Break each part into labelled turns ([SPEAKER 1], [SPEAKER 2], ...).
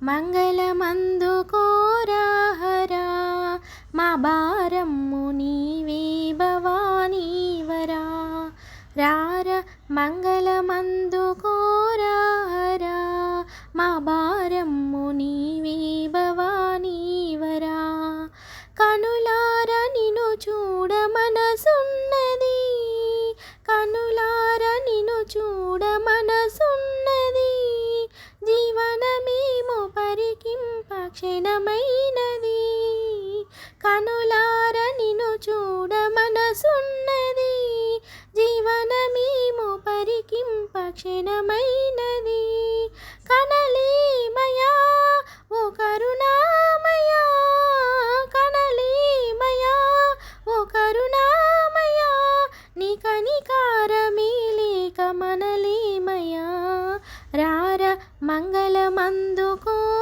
[SPEAKER 1] మంగళమందు కోరాహరా మా భారమ్ము నీవే భవానీవరా రార మంగళమందు కోరాహరా మా భారమ్ము నీవే భవానీవరా కనులార నిను చూడ మనసున్నది కనులార నిను చూడ మనసు క్షణమైనది. కనులార నిను చూడ మనసున్నది. జీవనమేమో పరికింప క్షణమైనది. కనలేమయా ఓ కరుణామయా. కనలేమయా ఓ కరుణామయా. నీ కనికారమే లేక మనలేమయా. రార మంగళమందుకో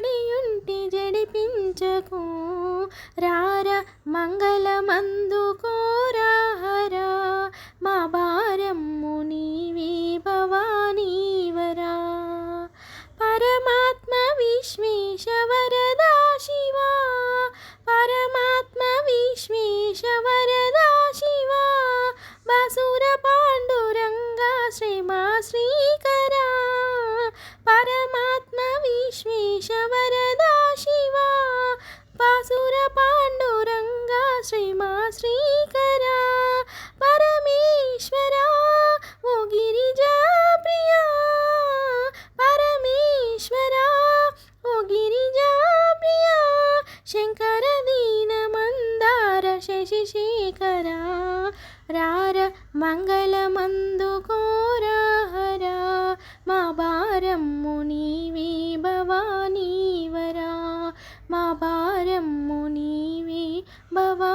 [SPEAKER 1] పడియుంటి జడిపించకు. రార మంగళమందుకో దీనమందార శశిశేఖరా రార మంగళమందు కోరాహరా మా భారమ్ము నీవే భవానీవరా మా భారమ్ము నీవే భవా